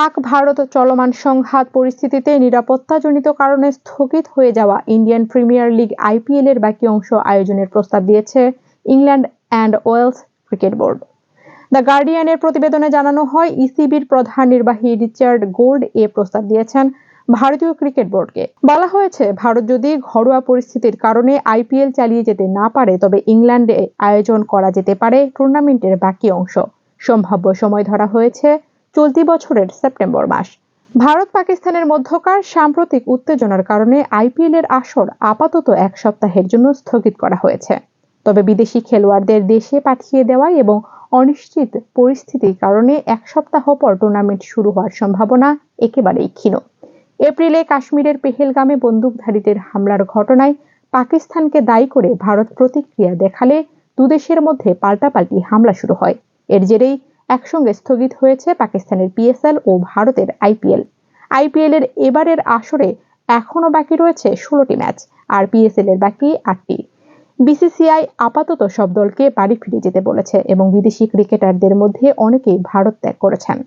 পাক ভারত চলমান সংঘাত পরিস্থিতিতে নিরাপত্তাজনিত কারণে স্থগিত হয়ে যাওয়া ইন্ডিয়ান প্রিমিয়ার লিগ আইপিএল এর বাকি অংশ আয়োজনের প্রস্তাব দিয়েছে England and Wales cricket board. The গার্ডিয়ানের প্রতিবেদনে জানানো হয়, ইসিবির প্রধান নির্বাহী রিচার্ড গোল্ড এ প্রস্তাব দিয়েছেন ভারতীয় ক্রিকেট বোর্ডকে। বলা হয়েছে, ভারত যদি ঘরোয়া পরিস্থিতির কারণে আইপিএল চালিয়ে যেতে না পারে, তবে ইংল্যান্ডে আয়োজন করা যেতে পারে টুর্নামেন্টের বাকি অংশ। সম্ভাব্য সময় ধরা হয়েছে চলতি বছরের সেপ্টেম্বর মাস। ভারত পাকিস্তানের মধ্যকার সাম্প্রতিক উত্তেজনার কারণে আইপিএল এর আসর আপাতত এক সপ্তাহের জন্য স্থগিত করা হয়েছে। তবে বিদেশি খেলোয়াড়দের দেশে পাঠিয়ে দেওয়া এবং অনিশ্চিত পরিস্থিতির কারণে এক সপ্তাহ পর টুর্নামেন্ট শুরু হওয়ার সম্ভাবনা একেবারেই ক্ষীণ। এপ্রিলে কাশ্মীরের পেহেলগামে বন্দুকধারীদের হামলার ঘটনায় পাকিস্তানকে দায়ী করে ভারত প্রতিক্রিয়া দেখালে দুদেশের মধ্যে পাল্টাপাল্টি হামলা শুরু হয়। এর জেরেই একসঙ্গে স্থগিত হয়েছে পাকিস্তানের পিএসএল ও ভারতের আইপিএল। আইপিএল এর এবারের আসরে এখনও বাকি রয়েছে ষোলোটি ম্যাচ, আর পিএসএল এর বাকি আটটি। বিসিসিআই আপাতত সব দলকে বাড়ি ফিরে যেতে বলেছে এবং বিদেশি ক্রিকেটারদের মধ্যে অনেকেই ভারত ত্যাগ করেছেন।